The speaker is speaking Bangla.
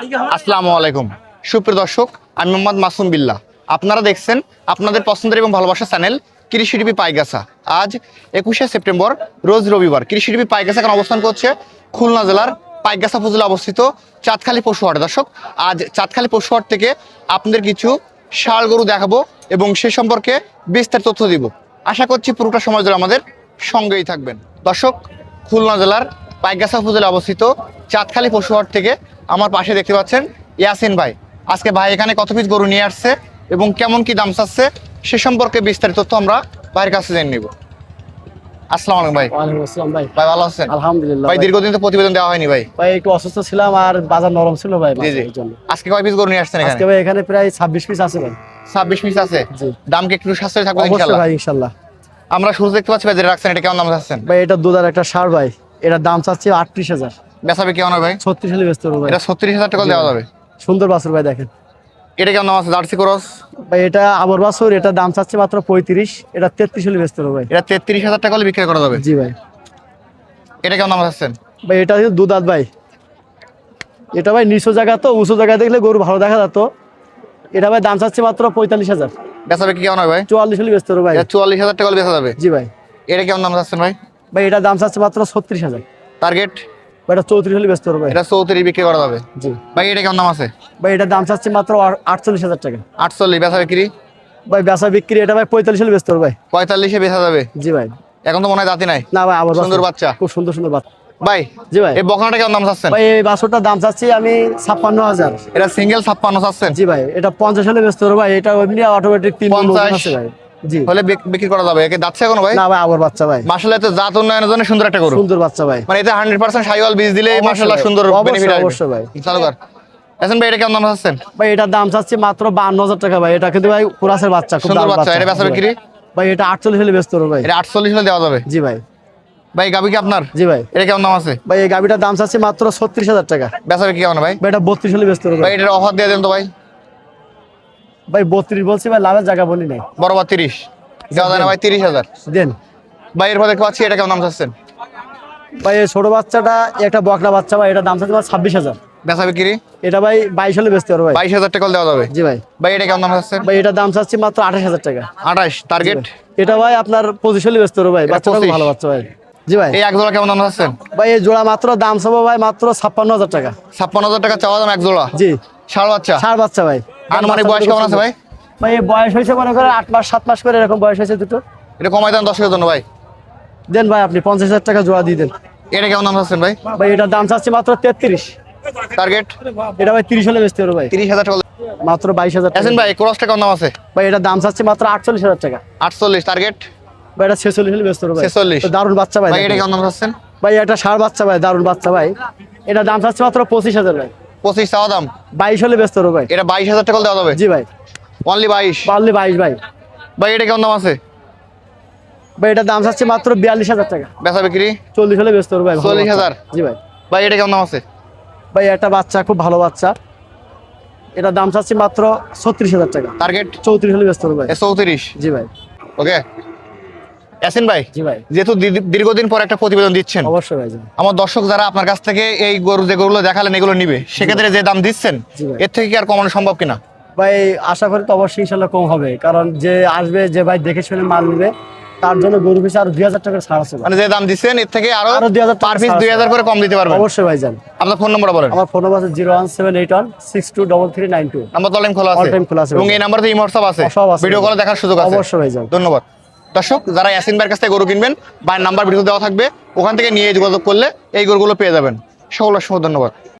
আসসালামু আলাইকুম। সুপ্রিয় দর্শক, আমি মোহাম্মদ মাসুম বিল্লাহ। আপনারা দেখছেন আপনাদের পছন্দের এবং ভালোবাসার চ্যানেল কৃষি টিভি পাইগাছা। আজ একুশে সেপ্টেম্বর, রোজ রবিবার। কৃষি টিভি পাইগাছা এখন অবস্থান করছে? খুলনা জেলার পাইগাছা উপজেলা অবস্থিত চাঁদখালি পশুহাট দর্শক, আজ চাঁদখালি পশুহাট থেকে আপনাদের কিছু ষাড় গরু দেখাবো এবং সে সম্পর্কে বিস্তারিত তথ্য দিব। আশা করছি পুরোটা সময় ধরে আমাদের সঙ্গেই থাকবেন। দর্শক, খুলনা জেলার পাইগাছা উপজেলা অবস্থিত চাঁদখালি পশুহাট থেকে আমার পাশে দেখতে পাচ্ছেন ইয়াসিন ভাই। আজকে ভাই এখানে কত পিস গরু নিয়ে আসছে এবং কেমন কি দাম চাচ্ছে সে সম্পর্কে বিস্তারিত তথ্য আমরা ভাইয়ের কাছে জেনে নিব। আসসালামু আলাইকুম ভাই। আসসালাম ভাই। ভাই ভালো আছেন? আলহামদুলিল্লাহ ভাই ভাই। দীর্ঘদিন তো প্রতিবেদন দেওয়া হয়নি ভাই। ভাই একটু অসুস্থ ছিলাম আর বাজার নরম ছিল ভাই আজকে কয় পিস গরু নিয়ে আসছেন এখানে? আজকে ভাই এখানে প্রায় পিস আছে ভাই। ছাব্বিশ পিস আছে? জি। দাম কি একটু সাশ্রয় থাকবে ভাই আমরা শুরু দেখতে পাচ্ছি ভাই যেটা রাখছেন এটা কেমন দাম ভাই এটা দুধার একটা সার ভাই। এটার দাম চাচ্ছি আটত্রিশ হাজার। বেচাবে কেমন ভাই? ছত্রিশ হলে ব্যস্ত ভাই। এটা ছত্রিশ হাজার টাকা দেওয়া যাবে। সুন্দর বাছুর ভাই দেখেন। এটা কেমন দাম আছে? Jersey cross? ভাই এটা আবর বাছুর এটা দাম চাচ্ছে মাত্র পঁয়ত্রিশ এটা তেত্রিশ হলে ব্যস্ত ভাই। এটা তেত্রিশ হাজার টাকা হলে বিক্রি করা যাবে। জি ভাই। এটা কেমন দাম চাচ্ছেন? ভাই এটা হচ্ছে দুধাত ভাই। এটা ভাই নিচু জায়গা তো উঁচু জায়গায় দেখলে গরু ভালো দেখা যেত। এটা ভাই দাম চাচ্ছে মাত্র পঁয়তাল্লিশ হাজার। বেচাবে কি কেমন ভাই? চুয়াল্লিশ হলে ব্যস্ত ভাই। চুয়াল্লিশ হাজার টাকা বেচা যাবে। জি ভাই। এটা কেমন দাম চাচ্ছেন ভাই? ভাই এটা দাম চাচ্ছে মাত্র ছত্রিশ হাজার। টার্গেট ভাই এটা চৌত্রিশ হলে ব্যস্ত হবে এটা চৌত্রিশ বিক্রি করা যাবে। জি। ভাই এটা কেমন দাম আছে? ভাই এটার দাম চাচ্ছে মাত্র আটচল্লিশ হাজার টাকা। আটচল্লিশ বেচা বিক্রি? ভাই বেচা বিক্রি এটা ভাই পঁয়তাল্লিশ হলে ব্যস্ত ভাই। পঁয়তাল্লিশে বেচা যাবে? জি ভাই। এখন তো মনে হয় দাঁতি নাই। না ভাই আবার সুন্দর বাচ্চা। খুব সুন্দর সুন্দর বাচ্চা। ভাই জি ভাই। এই বকনাটা কেমন দাম চাচ্ছেন? ভাই এই বাছরটার দাম চাচ্ছি আমি ছাপ্পান্ন হাজার। এটা সিঙ্গেল ছাপ্পান্ন চাচ্ছেন? জি ভাই এটা পঞ্চাশ হলে ব্যস্ত হবে ভাই। এটা এমনি অটোমেটিক তিন মণ ওজন 50 আছে ভাই। হলে বিক- বিক্রি করা যাবে। একে দাচ্ছে এখনও ভাই? না ভাই আবার বাচ্চা ভাই। মাসাল্লাহ তো জাত উন্নয়নের জন্য সুন্দর একটা গরু। সুন্দর বাচ্চা ভাই। মানে হান্ড্রেড পার্সেন্ট সাইওয়াল বীজ দিলে ভাই, সুন্দর বেনিফিট আসবে। অবশ্যই ভাই। চালু কর। এখন ভাই এটা কেমন দাম চাচ্ছেন? ভাই এটার দাম চাচ্ছি মাত্র বান্ন হাজার টাকা ভাই। এটা কিন্তু ভাই কুরাসের বাচ্চা খুব সুন্দর বাচ্চা। এটা বেচা বিক্রি? ভাই এটা আটচল্লিশ হলে ব্যস্ত ভাই। এটা আটচল্লিশ হলে দেওয়া যাবে। জি ভাই। ভাই গাবি কি আপনার? জি ভাই। এটা কেমন দাম আছে? ভাই এই গাবিটার দাম চাচ্ছি মাত্র ছত্রিশ হাজার টাকা। বেচা বিক্রি কেমন ভাই? ভাই এটা বত্রিশ হলে ব্যস্ত ভাই ভাই। এটার অফার দিয়ে দেন তো ভাই। ভাই বত্রিশ বলছি ভাই লাভের জায়গা বলি নাই। বরাবর তিরিশ। দেওয়া যায় না ভাই তিরিশ হাজার। দেন। ভাই এরপর দেখতে পাচ্ছি এটা কেমন দাম চাচ্ছেন? ভাই এই ছোট বাচ্চাটা একটা বকরা বাচ্চা ভাই এটা দাম চাচ্ছে ভাই ছাব্বিশ হাজার। বেচা বিক্রি? এটা ভাই বাইশ হলে ব্যস্ত ভাই। বাইশ হাজার টাকা দেওয়া যাবে। জি ভাই। ভাই এটা কেমন দাম চাচ্ছে ভাই এটা দাম চাচ্ছি মাত্র আঠাশ হাজার টাকা। আঠাশ টার্গেট এটা ভাই আপনার পঁচিশ হলে ব্যস্ত ভাই। এটা বাচ্চাটা ভালো বাচ্চা ভাই। জি ভাই। এই এক জোড়া কেমন দাম চাচ্ছেন? ভাই এই জোড়া মাত্র দাম চাবো ভাই মাত্র ছাপ্পান্ন হাজার টাকা। ছাপ্পান্ন হাজার টাকা চাওয়া দাম এক জোড়া জি। ষাড় বাচ্চা? ষাট বাচ্চা ভাই। আনুমানিক বয়স কেমন আছে ভাই? ভাই বয়স হয়েছে মনে করে আট মাস সাত মাস করে এরকম বয়স হয়েছে দুটো। এটা কমাই দেন দশের জন্য ভাই। দেন ভাই আপনি পঞ্চাশ হাজার টাকা জোড়া দিয়ে দেন। এটা কেমন দাম চাচ্ছেন ভাই? ভাই এটার দাম চাচ্ছি মাত্র তেত্রিশ। টার্গেট এটা ভাই তিরিশ হলে বেচতে পারো ভাই। তিরিশ হাজার টাকা। মাত্র বাইশ হাজার টাকা। আছেন ভাই ক্রসটা কেমন দাম আছে? ভাই এটার দাম চাচ্ছি মাত্র আটচল্লিশ হাজার টাকা। আটচল্লিশ টার্গেট ভাই এটা ছেচল্লিশ হলে বেচতে পারো ভাই। 46 তো দারুণ বাচ্চা ভাই ভাই এটা কেমন দাম চাচ্ছেন? ভাই এটা ষাট বাচ্চা ভাই দারুণ বাচ্চা ভাই। এটা দাম চাচ্ছি মাত্র পঁচিশ হাজার ভাই। পঁচিশ চাওয়া দাম। বাইশ হলে ব্যস্ত পারো ভাই। এটা বাইশ হাজার টাকা দেওয়া যাবে? জি ভাই। অনলি বাইশ? পারলে বাইশ ভাই। ভাই এটা কেমন দাম আছে? ভাই এটার দাম চাচ্ছি মাত্র বিয়াল্লিশ হাজার টাকা। বেচা বিক্রি? চল্লিশ হলে ব্যস্ত পারো ভাই 40,000 বাচ্চা। জি ভাই। ভাই এটা কেমন দাম আছে? ভাই একটা বাচ্চা খুব ভালো বাচ্চা। এটার দাম চাচ্ছি মাত্র ছত্রিশ হাজার টাকা। টার্গেট চৌত্রিশ হলে ব্যস্ত ভাই। চৌত্রিশ? জি ভাই। ওকে ইয়াসিন ভাই ভাই। যেহেতু দীর্ঘদিন পর একটা প্রতিবেদন দিচ্ছেন অবশ্যই ভাই আমার দর্শক যারা আপনার কাছ থেকে এই গরু যে গরুগুলো দেখালেন এগুলো নিবে সেক্ষেত্রে যে দাম দিচ্ছেন এর থেকে কি আর কমানো সম্ভব কিনা? ভাই আশা করি তো অবশ্যই ইনশাল্লাহ কম হবে কারণ যে আসবে যে ভাই দেখে শুনে মাল নেবে তার জন্য গরু পিছু আরও দুই হাজার টাকা ছাড় আছে মানে যে দাম দিচ্ছেন এর থেকে আরও আরও 2000 টাকা পার পিস দুই হাজার করে কম দিতে পারবেন। অবশ্যই ভাই যান আপনার ফোন নম্বর বলেন। আমার phone number zero one seven eight one six two double three nine two. Number তো টাইম খোলা আছে। time খোলা আছে এবং এই নাম্বারে ইমো হোয়াটসঅ্যাপ আছে। সব আছে ভিডিও কল দেখার সুযোগ আছে। অবশ্যই ভাই যান ধন্যবাদ। দর্শক, যারা ইয়াসিন ভাইয়ের কাছ থেকে গরু কিনবেন বা নাম্বার ভিডিও দেওয়া থাকবে, ওখান থেকে নিয়ে যোগাযোগ করলে এই গরুগুলো পেয়ে যাবেন। সকল অসংখ্য ধন্যবাদ।